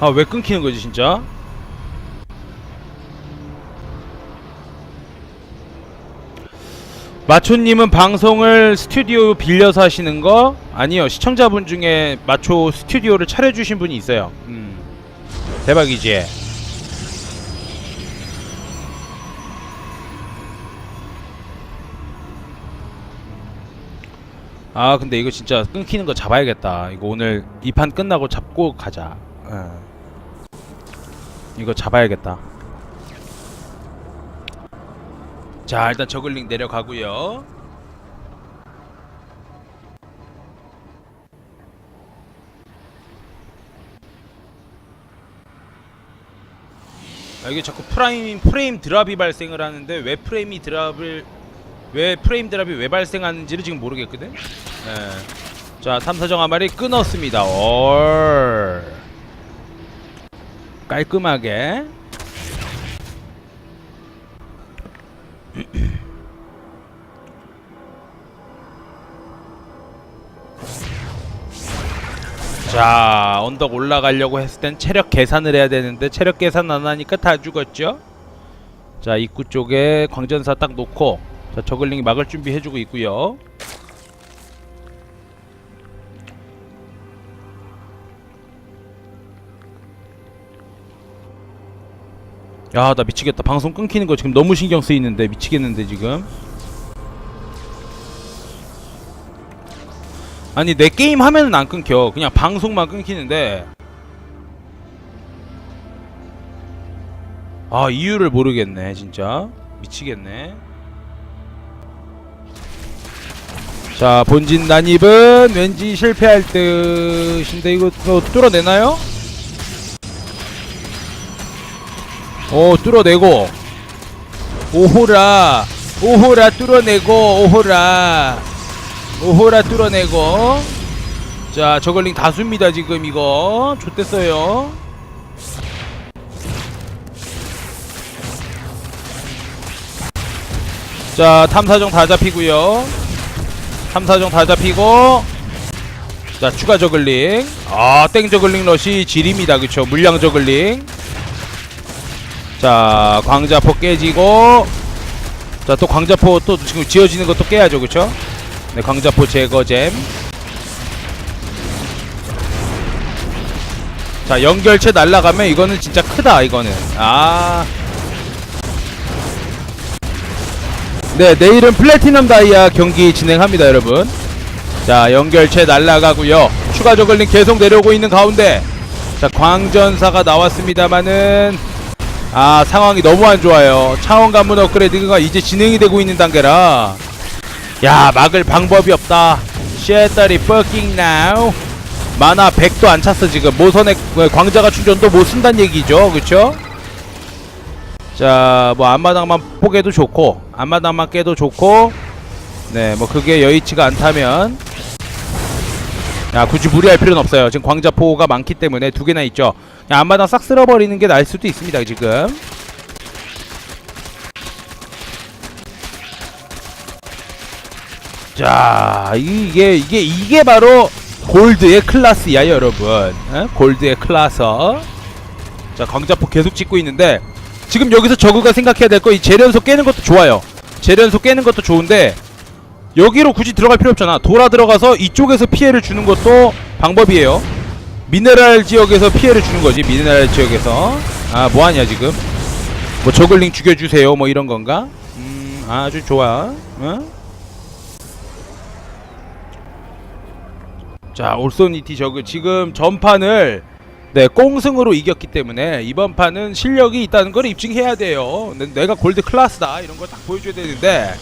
아 왜 끊기는 거지 진짜? 마초님은 방송을 스튜디오 빌려서 하시는 거 아니요 시청자분 중에 마초 스튜디오를 차려주신 분이 있어요. 음 대박이지. 아 근데 이거 진짜 끊기는 거 잡아야겠다. 이거 오늘 이 판 끝나고 잡고 가자. 어. 이거 잡아야겠다. 자 일단 저글링 내려가고요. 아, 이게 자꾸 프라임 프레임 드랍이 발생을 하는데 왜 프레임이 드랍을 왜 프레임 드랍이 왜 발생하는지를 지금 모르겠거든. 예. 자 탐사정 한 마리 끊었습니다. 얼 깔끔하게. 자 언덕 올라가려고 했을 땐 체력 계산을 해야 되는데 체력 계산 안 하니까 다 죽었죠 자 입구 쪽에 광전사 딱 놓고 자 저글링이 막을 준비 해주고 있고요 야 나 미치겠다. 방송 끊기는 거 지금 너무 신경 쓰이는데 미치겠는데 지금. 아니 내 게임 하면은 안 끊겨. 그냥 방송만 끊기는데. 아 이유를 모르겠네 진짜. 미치겠네. 자 본진 난입은 왠지 실패할 듯인데 이거 또 뚫어내나요? 오 뚫어내고. 오호라. 오호라 뚫어내고 오호라. 오호라 뚫어내고. 자 저걸링 다수입니다 지금 이거. 좋댔어요. 자 탐사정 다 잡히고요. 탐사정 다 잡히고. 자 추가 저글링. 아 땡 저글링 러시 질입니다. 그쵸? 물량 저글링 자 광자포 깨지고 자 또 광자포 또 지금 지어지는 것도 깨야죠 그쵸 네, 광자포 제거잼. 자, 연결체 날라가면 이거는 진짜 크다, 이거는. 아. 네, 내일은 플래티넘 다이아 경기 진행합니다, 여러분. 자, 연결체 날라가고요. 추가 저글링 계속 내려오고 있는 가운데 자, 광전사가 나왔습니다만은 아, 상황이 너무 안 좋아요. 차원 관문 업그레이드가 이제 진행이 되고 있는 단계라. 야 막을 방법이 없다. 쉐터리 fucking now. 만화 100도 안 찼어 지금. 모선의 광자가 충전도 못 쓴다는 얘기죠. 그쵸? 자뭐 앞마당만 포개도 좋고 앞마당만 깨도 좋고 네 뭐 그게 여의치가 않다면. 야 굳이 무리할 필요는 없어요. 지금 광자포가 많기 때문에 두 개나 있죠 앞마당 싹 쓸어버리는 게 나을 수도 있습니다 지금. 자 이게 이게 이게 바로 골드의 클라스야 여러분. 에? 골드의 클라서 자 광자포 계속 찍고 있는데 지금 여기서 저그가 생각해야 될 거 이 재련소 깨는 것도 좋아요. 재련소 깨는 것도 좋은데 여기로 굳이 들어갈 필요 없잖아. 돌아 들어가서 이쪽에서 피해를 주는 것도 방법이에요 미네랄 지역에서 피해를 주는 거지 미네랄 지역에서. 아 뭐하냐 지금? 뭐 저글링 죽여주세요 뭐 이런 건가? 음 아주 좋아. 어? 자 올소니티 저그 지금 전판을 네 꽁승으로 이겼기 때문에 이번 판은 실력이 있다는 걸 입증해야 돼요. 내- 내가 골드 클래스다 이런 걸 딱 보여줘야 되는데.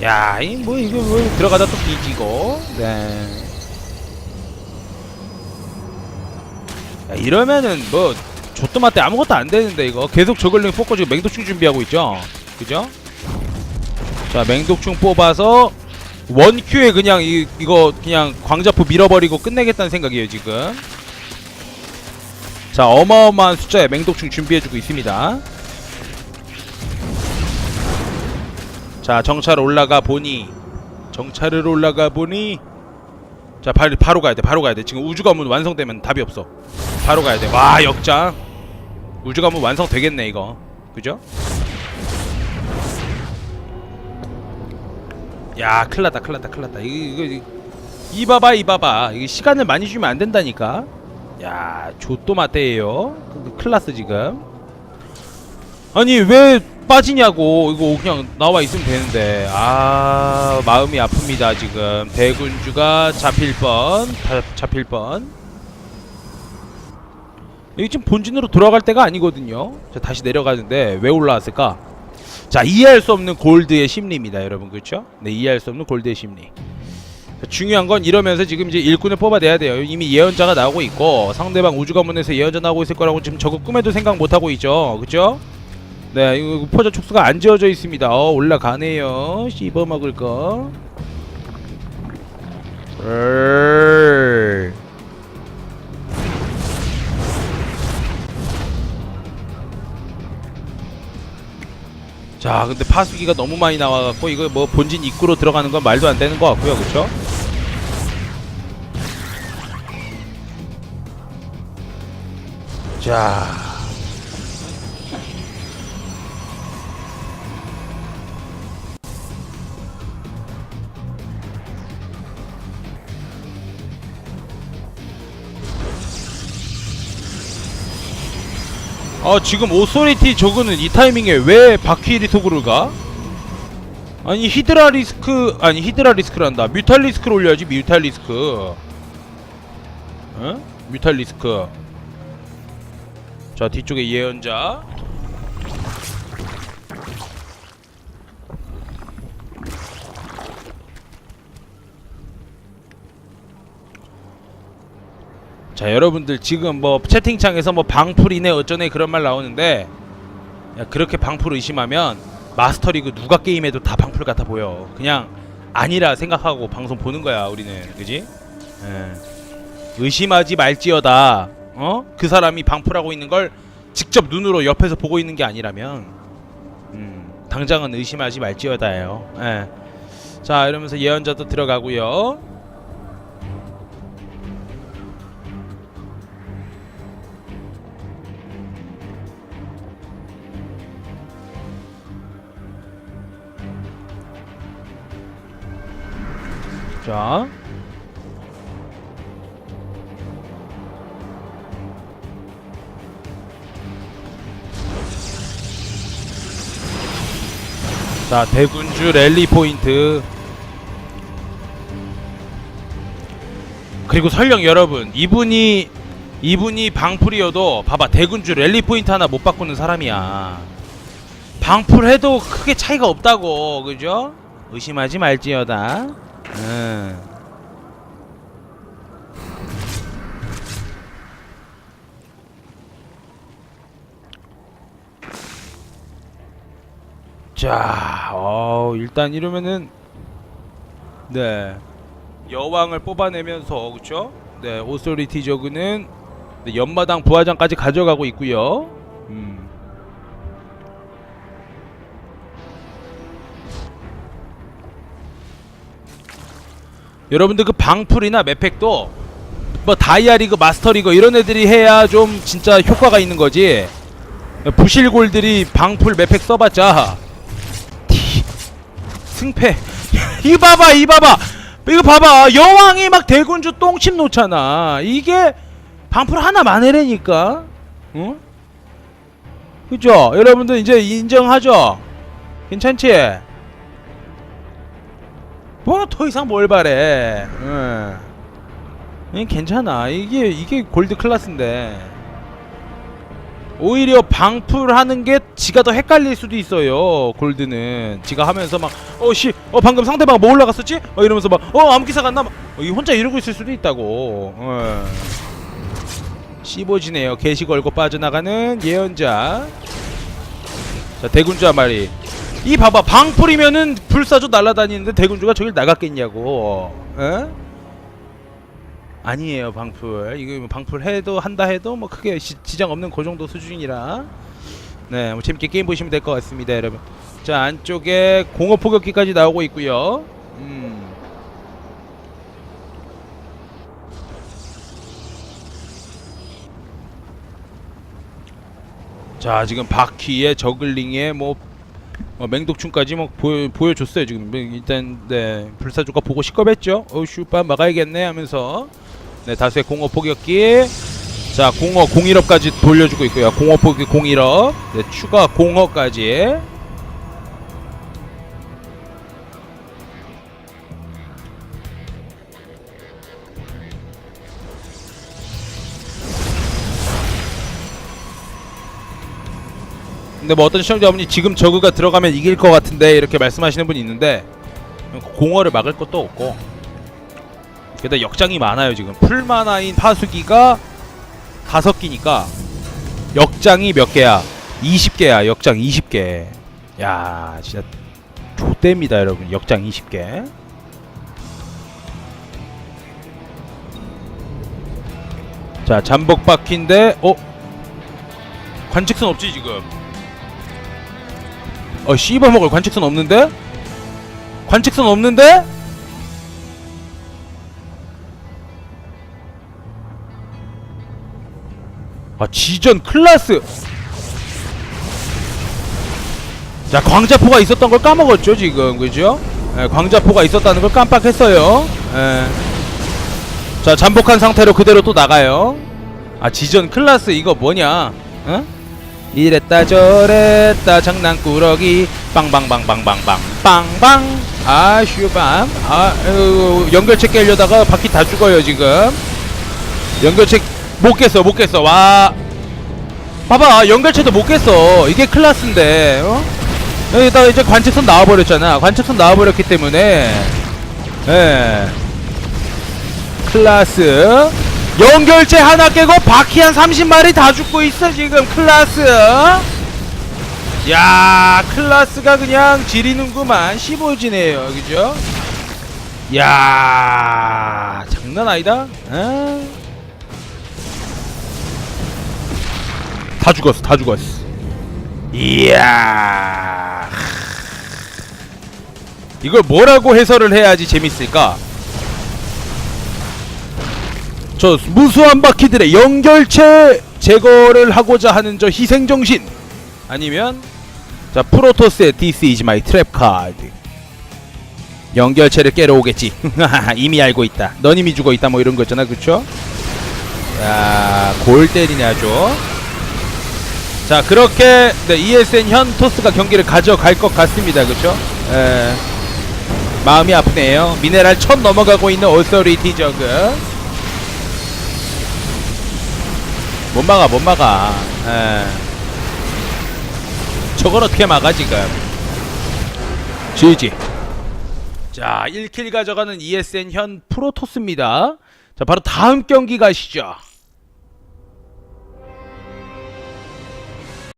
야이 뭐 이거 뭐 들어가다 또 뒤지고. 네 야, 이러면은 뭐 조또마때 아무것도 안 되는데 이거. 계속 저글링 뽑고 지금 맹독충 준비하고 있죠? 그죠? 자 맹독충 뽑아서 원큐에 그냥 이, 이거 그냥 광자포 밀어버리고 끝내겠다는 생각이에요 지금. 자 어마어마한 숫자의 맹독충 준비해주고 있습니다. 자 정찰 올라가 보니 정찰을 올라가 보니 자 바로, 바로 가야돼 바로 가야돼. 지금 우주 가문 완성되면 답이 없어 바로 가야 돼 와 역장. 우주가문 완성 되겠네 이거. 그죠? 야 큰일났다 큰일났다 큰일났다. 이거 이거, 이봐봐 이봐봐. 이게 시간을 많이 주면 안 된다니까. 야 조또 맞대예요 클라스 지금. 아니 왜 빠지냐고. 이거 그냥 나와 있으면 되는데. 아 마음이 아픕니다 지금. 대군주가 잡힐 뻔 다- 잡힐 뻔 여기 지금 본진으로 돌아갈 때가 아니거든요. 자 다시 내려가는데 왜 올라왔을까? 자 이해할 수 없는 골드의 심리입니다 여러분. 그렇죠? 네 이해할 수 없는 골드의 심리. 자, 중요한 건 이러면서 지금 이제 일꾼을 뽑아내야 돼요. 이미 예언자가 나오고 있고 상대방 우주가문에서 예언자 나오고 있을 거라고 지금 저거 꿈에도 생각 못하고 있죠. 그쵸 네 이거 포자 촉수가 안 지어져 있습니다. 어 올라가네요. 씹어 먹을 거 자 근데 파수기가 너무 많이 나와갖고 이거 뭐 본진 입구로 들어가는 건 말도 안 되는 것 같고요 그쵸? 자 아 지금 오소리티 저거는 이 타이밍에 왜 바퀴리 속으로 가? 아니 히드라 리스크 아니 히드라 리스크란다 뮤탈 리스크를 올려야지 뮤탈 리스크 어? 뮤탈 리스크 자 뒤쪽에 예언자 자 여러분들 지금 뭐 채팅창에서 뭐 방풀이네 어쩌네 그런 말 나오는데 야, 그렇게 방풀 의심하면 마스터리그 누가 게임해도 다 방풀 같아 보여 그냥 아니라 생각하고 방송 보는 거야 우리는 그지? 예. 의심하지 말지어다 어? 그 사람이 방풀하고 있는 걸 직접 눈으로 옆에서 보고 있는 게 아니라면 음, 당장은 의심하지 말지어다예요 예. 자 이러면서 예언자도 들어가고요 자. 자, 대군주 랠리 포인트. 그리고 설령 여러분, 이분이 이분이 방풀이어도 봐봐. 대군주 랠리 포인트 하나 못 바꾸는 사람이야. 방풀해도 크게 차이가 없다고. 그죠? 의심하지 말지어다. 음. 자, 어, 일단 이러면은 네 여왕을 뽑아내면서 그쵸? 네 오소리티 저그는 네, 연마당 부하장까지 가져가고 있고요. 여러분들 그 방풀이나 맵팩도 뭐 다이아 리그 마스터 리그 이런 애들이 해야 좀 진짜 효과가 있는 거지. 부실골들이 방풀 맵팩 써봤자. 티, 승패. 이거 봐봐 이거 봐봐. 이거 봐봐. 여왕이 막 대군주 똥침 놓잖아. 이게 방풀 하나 만 해라니까. 응? 그죠? 여러분들 이제 인정하죠? 괜찮지? 뭐 더 이상 뭘 바래? 응. 응, 괜찮아. 이게 이게 골드 클래스인데 오히려 방풀하는 게 지가 더 헷갈릴 수도 있어요. 골드는 지가 하면서 막 어씨 어 방금 상대방 뭐 올라갔었지? 어 이러면서 막어 암기사 갔나? 막, 어, 이 혼자 이러고 있을 수도 있다고. 어. 씹어지네요. 개시 걸고 빠져나가는 예언자. 자 대군주 한 마리. 이 봐봐 방풀이면은 불사조 날아다니는데 대군주가 저길 나갔겠냐고. 에? 아니에요 방풀. 이거 뭐 방풀 해도 한다 해도 뭐 크게 시, 지장 없는 그 정도 수준이라. 네뭐 재밌게 게임 보시면 될 것 같습니다 여러분. 자 안쪽에 공업 포격기까지 나오고 있고요. 음. 자 지금 바퀴에 저글링에 뭐 어, 맹독충까지 뭐 보여, 보여줬어요 지금. 뭐 일단 네 불사조가 보고 시겁했죠. 어 슈빠 막아야겠네 하면서. 네 다수의 공업 포격기. 자 공업 공일업까지 돌려주고 있고요. 공업 포격 공일업. 네 추가 공업까지 근데 뭐 어떤 시청자분이 지금 저그가 들어가면 이길 것 같은데 이렇게 말씀하시는 분이 있는데 공허를 막을 것도 없고 게다가 역장이 많아요 지금. 풀마나인 파수기가 다섯 기니까 역장이 몇 개야? 20개야 역장 20개. 야 진짜 좆됩니다 여러분. 역장 20개. 자 잠복 바퀴인데 어? 관측선 없지 지금 어 씨발 먹을 관측선 없는데? 관측선 없는데? 아 지전 클라스 자 광자포가 있었던 걸 까먹었죠 지금 그죠? 예, 광자포가 있었다는 걸 깜빡했어요 예. 자 잠복한 상태로 그대로 또 나가요 아 지전 클라스 이거 뭐냐 어? 이랬다 저랬다 장난꾸러기. 빵빵빵빵빵빵. 빵빵. 아 슈밤 아 아유, 연결체 깨려다가 바퀴 다 죽어요 지금. 연결체 못 깼어 못 깼어. 와. 봐봐 연결체도 못 깼어. 이게 클라스인데 어? 여기다 이제 관측선 나와버렸잖아. 관측선 나와버렸기 때문에. 예. 클라스 연결체 하나 깨고 바퀴 한 30마리 다 죽고 있어 지금. 클라스. 야 클라스가 그냥 지리는구만. 15지네요 그죠? 야 장난 아니다. 어? 다 죽었어 다 죽었어. 이야. 이걸 뭐라고 해설을 해야지 재밌을까 저 무수한 바퀴들의 연결체 제거를 하고자 하는 저 희생정신. 아니면 자 프로토스의 This is my trap card. 연결체를 깨러 오겠지. 이미 알고 있다. 넌 이미 죽어 있다. 뭐 이런 거 있잖아. 그쵸? 야골 아주. 자 그렇게 네, ESN 현 토스가 경기를 가져갈 것 같습니다. 그쵸? 에, 마음이 아프네요. 미네랄 천 넘어가고 있는 오서리티 저그 못 막아 못 막아. 에. 저걸 어떻게 막아 지금? GG 자 1킬 가져가는 ESN 현 프로토스입니다. 자 바로 다음 경기 가시죠